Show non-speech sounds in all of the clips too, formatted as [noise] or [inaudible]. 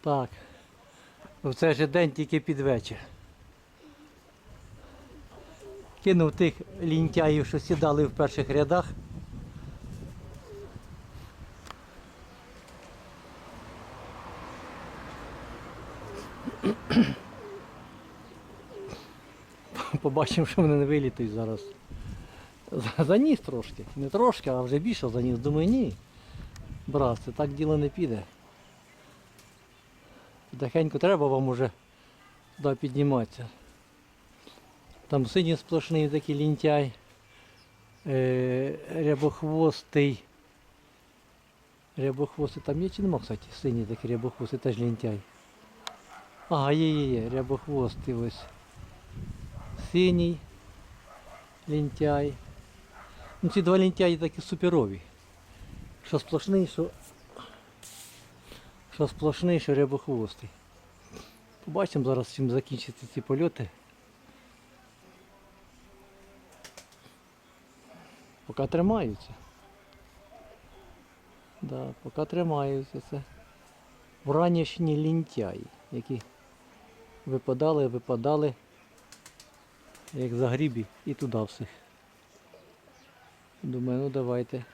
Так. В цей же день тільки під вечір. Кинув тих лінтяїв, що сідали в перших рядах. [coughs] Побачимо, що вони не вилітають зараз. За- Заніс трошки. Не трошки, а вже більше заніс. Думаю, ні. Брат, це так діло не піде. Тихенько треба вам уже туди підніматися. Там синій сплошний такий лінтяй. Е, рябохвостий. Рябохвостий. Там є чи нема, кстати, синій такий рябохвостий, теж лінтяй. Ага, є, є, є, рябохвостий ось. Синій лінтяй. Ну ці два лінтяї такі суперові. Що сплошний, що. Що сплошний, що рябохвостий. Побачимо зараз, чим закінчаться ці польоти. Поки тримаються. Да, поки тримаються. Це вранішні лінтяї, які випадали, випадали, як за грібі і туди всіх. Думаю, ну давайте.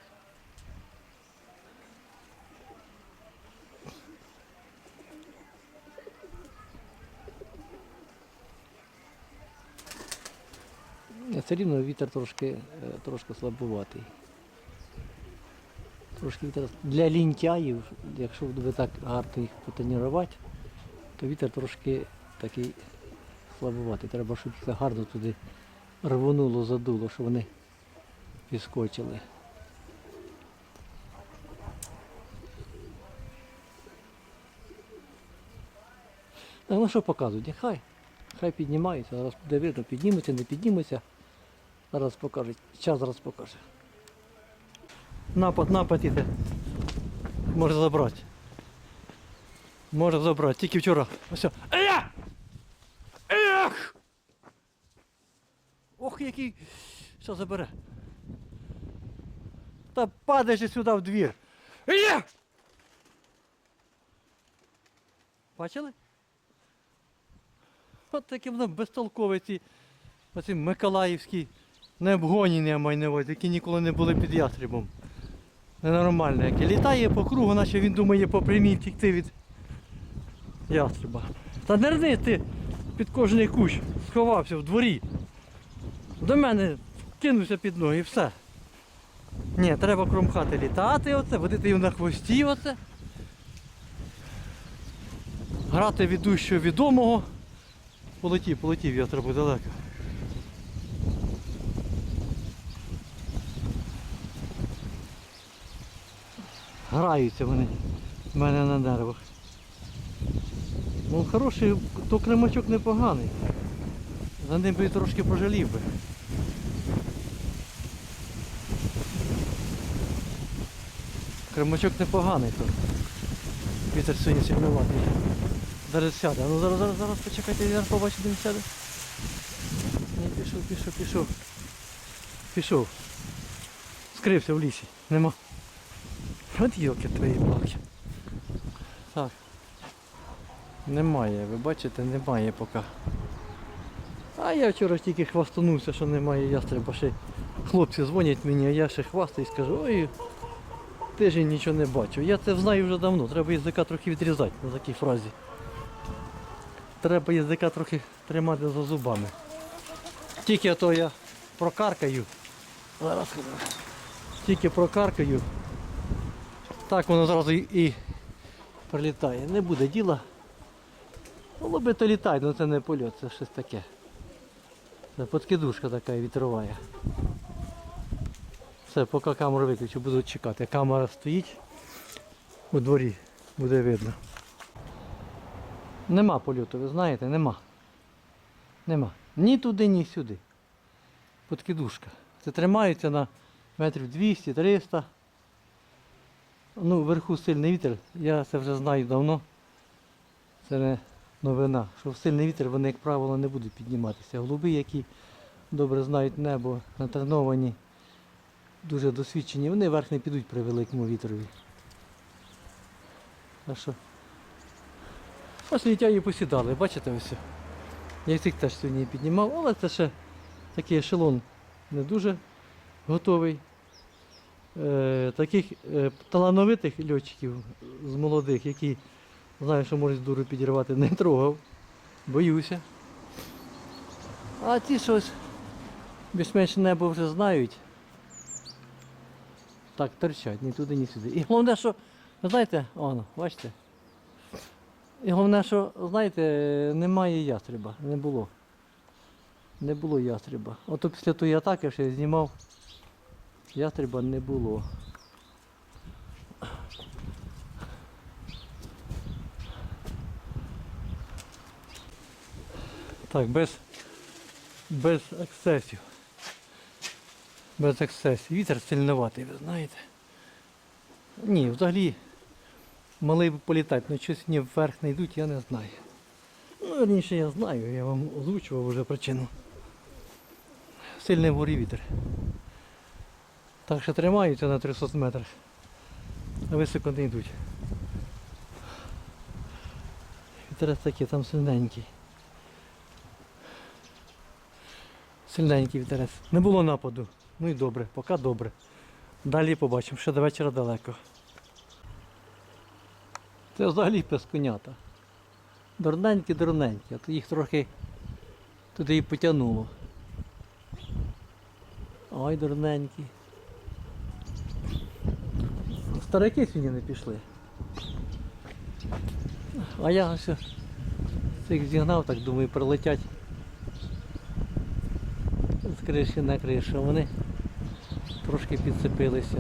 Все рівно вітер трошки, е, трошки слабуватий. Трошки вітер для лінтяїв, якщо ви так гарно їх потренувати, то вітер трошки такий слабуватий. Треба, щоб їх гарно туди рвонуло, задуло, щоб вони підскочили. Так, ну що показують? Нехай. Хай піднімаються, зараз буде видно, піднімуться, не піднімуться. Зараз покажуть. Час зараз покаже. Напад, напад іде. Може забрати. Може забрати. Тільки вчора. Ось. Ея! Ех! Ох, який. Що забере? Та падай же сюди в двір. Ея! Бачили? От такі воно безтолкові ці оці Миколаївські необгоніні, я маю які ніколи не були під ястребом. Ненормально, яке літає по кругу, наче він думає по прямій втікти від ястреба. Та не рни ти під кожний кущ, сховався в дворі. До мене кинувся під ноги і все. Ні, треба кром хати літати, оце, водити його на хвості оце. Грати від дужчого відомого. Полетів, полетів, я треба далеко. Граються вони в мене на нервах. Ну хороший, то кремачок непоганий. За ним би трошки пожалів би. Кремачок непоганий то. Вітер сьогодні сильноватий. Зараз сяде. Ну зараз, зараз, зараз почекайте, я побачу, де він сяде. Ні, пішов, пішов, пішов. Пішов. Скрився в лісі. Нема. От йоки твої палки. Так. Немає, ви бачите, немає поки. А я вчора тільки хвастанувся, що немає ястреба. Ще хлопці дзвонять мені, а я ще хвастаюсь, кажу, ой, тиждень нічого не бачу. Я це знаю вже давно, треба язика трохи відрізати на такій фразі. Треба язика трохи тримати за зубами. Тільки то я прокаркаю. Зараз тільки прокаркаю. Так воно зразу і, прилітає. Не буде діла. Голуби то літають, але це не польот, це щось таке. Це подкидушка така вітрова. Все, поки камеру виключу, буду чекати. Камера стоїть у дворі, буде видно. Нема польоту, ви знаєте, нема. Нема. Ні туди, ні сюди. Подкидушка. Це тримаються на метрів 200-300. Ну, вверху сильний вітер, я це вже знаю давно. Це не новина. Що в сильний вітер вони, як правило, не будуть підніматися. Голуби, які добре знають небо, натреновані, дуже досвідчені, вони вверх не підуть при великому вітрові. Так що Ось літяї посідали, бачите ось. Я цих теж сьогодні піднімав, але це ще такий ешелон не дуже готовий. Е, таких е, талановитих льотчиків з молодих, які знаю, що можуть дуру підірвати, не трогав. Боюся. А ті щось більш-менш небо вже знають. Так, торчать, ні туди, ні сюди. І головне, що, знаєте, воно, бачите? І головне, що, знаєте, немає ястреба, не було. Не було ястреба. Ото після тої атаки, що я знімав, ястреба не було. Так, без, без ексцесів. Без ексцесів. Вітер сильноватий, ви знаєте. Ні, взагалі малий би політати, але щось ні вверх не йдуть, я не знаю. Ну, верніше я знаю, я вам озвучував вже причину. Сильний вгорі вітер. Так що тримаються на 300 метрах, а високо не йдуть. Вітерець такий, там сильненький. Сильненький вітерець. Не було нападу. Ну і добре, поки добре. Далі побачимо, ще до вечора далеко. Це взагалі песконята. Дурненькі, дурненькі, а то їх трохи туди і потягнуло. Ой, дурненькі. Старики сьогодні не пішли. А я ось цих зігнав, так думаю, прилетять з криші на кришу. Вони трошки підцепилися.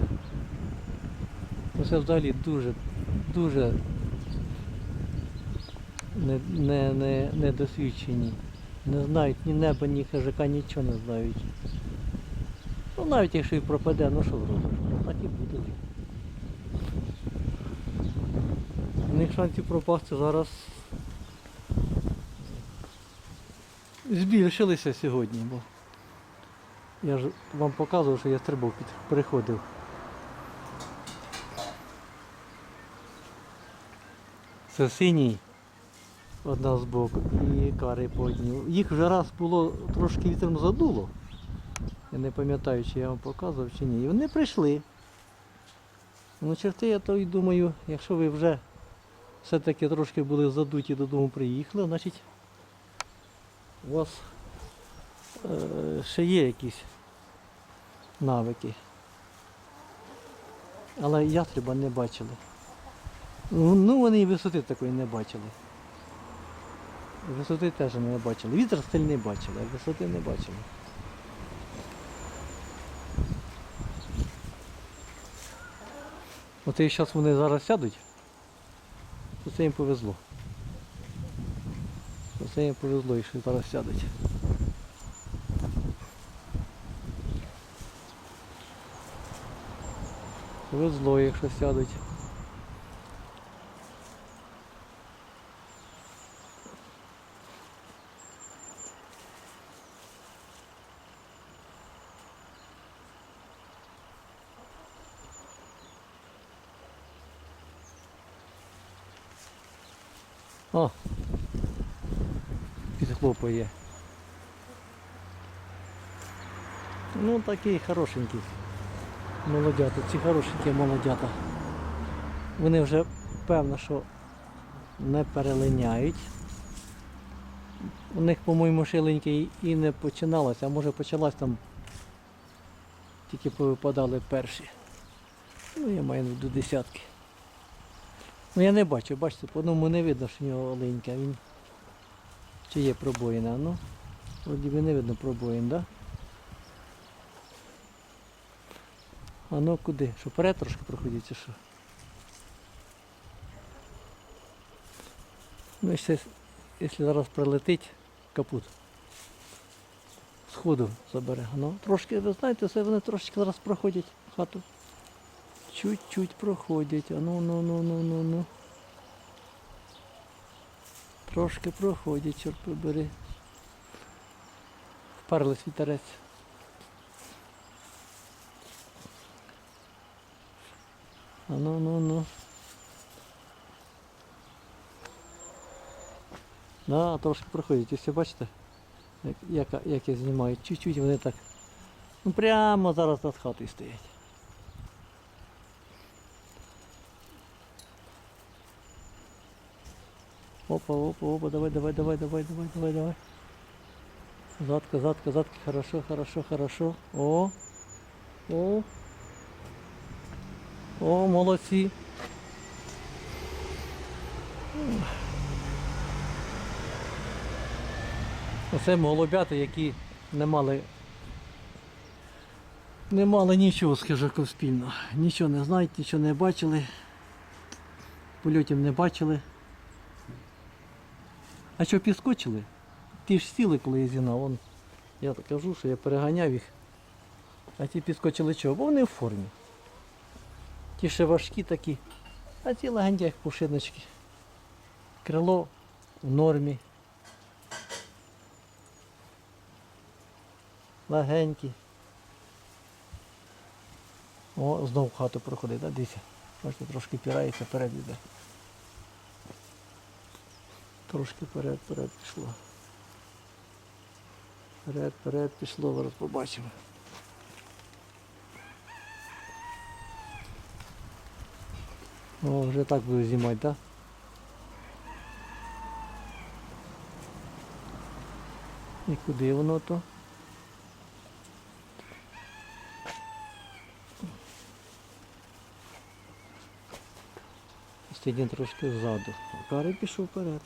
Це взагалі дуже, дуже не, не, не, недосвідчені. Не знають ні неба, ні хижака, нічого не знають. Ну навіть якщо і пропаде, ну що зробиш? Ну, Так і буде. Них шансів пропасти зараз збільшилися сьогодні, бо я ж вам показував, що я стрибок під переходив. Це синій одна з боку і кари по одній. Їх вже раз було трошки вітром задуло. Я не пам'ятаю, чи я вам показував чи ні. І вони прийшли. Ну черти я то й думаю, якщо ви вже все-таки трошки були задуті додому приїхали, значить у вас е, ще є якісь навики. Але ястреба не бачили. Ну, ну вони і висоти такої не бачили. Висоти теж не бачили. Вітер сильний бачили, а висоти не бачили. От і зараз вони зараз сядуть, то це їм повезло. То це їм повезло, якщо зараз сядуть. Повезло, якщо сядуть. О! Підхлопує. Ну такий хорошенький. Молодята, ці хорошенькі молодята. Вони вже певно, що не перелиняють. У них, по-моєму, шиленьки і не починалося, а може почалась там тільки повипадали перші. Ну, я маю до десятки. Ну я не бачу, бачите, по одному не видно, що в нього оленька. Він чи є пробоїна. Ну, вроді би не видно пробоїн, так? Да? А ну куди? Що вперед трошки проходять чи що? Ну ще, якщо зараз прилетить, капут. Сходу забере. Ну, трошки, ви знаєте, це вони трошки зараз проходять хату. Чуть-чуть проходять. А ну ну ну ну ну. Трошки проходять, чорт побери. Вперлись вітерець. А ну ну. Да, трошки проходять. Ось бачите, як, як я знімаю. Чуть-чуть вони так. Ну прямо зараз над хатою стоять. Опа, опа, опа, давай, давай, давай, давай, давай, давай, давай. Задка, задка, задка, хорошо, хорошо, хорошо. О, о. О, молодці. Оце голубята, які не мали не мали нічого хижаком спільного. Нічого не знають, нічого не бачили. Польотів не бачили. А що підскочили? Ті ж сіли, коли я зігнав. Вон, я так кажу, що я переганяв їх. А ті підскочили чого? Бо вони в формі. Ті ще важкі такі, а ті легенькі, як пушиночки. Крило в нормі. Легенькі. О, знов в хату проходить, да? дивіться. Бачите, трошки пірається, вперед іде. Трошки вперед, вперед пішло. Вперед, вперед пішло, зараз побачимо. О, вже так буду знімати, так? Да? І куди воно то? Стідін трошки ззаду. Кари пішов вперед.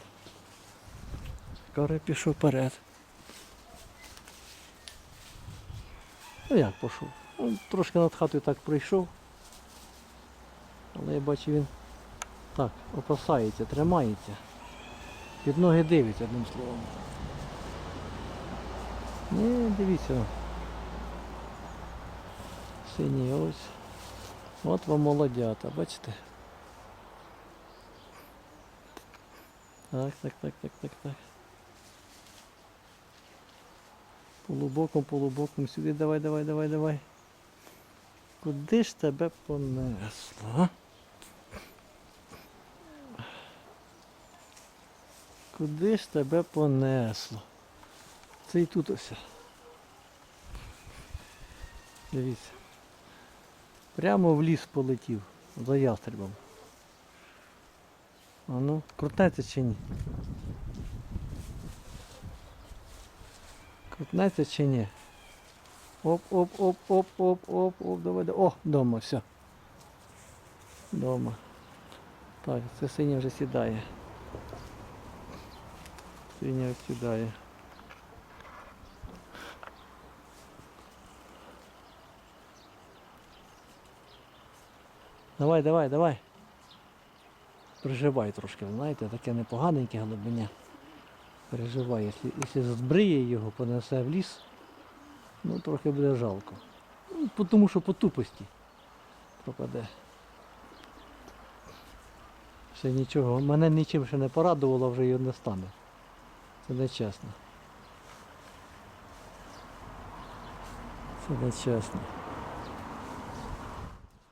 Кари пішов вперед. Ну як пішов? Ну, трошки над хатою так пройшов. Але я бачу він так, опасається, тримається. Під ноги дивиться одним словом. Ні, дивіться. Синій ось. От вам молодята, бачите? Так, так, так, так, так, так. Полубоком, полубоком, сюди давай, давай, давай, давай. Куди ж тебе понесло? Куди ж тебе понесло? Це і тут ось. Дивіться. Прямо в ліс полетів за ястребом. А ну, крутнеться чи ні? Крутнеться чи ні? Оп, оп, оп, оп, оп, оп, оп, давай. О, дома, все. Дома. Так, це синя вже сідає. Синя сідає. Давай, давай, давай. Переживай трошки, знаєте, таке непоганеньке голубеня. Переживай, якщо, якщо збриє його, понесе в ліс, ну трохи буде жалко. Ну, тому що по тупості пропаде. Ще нічого. Мене нічим ще не порадувало, вже його не стане. Це не чесно. Це не чесно.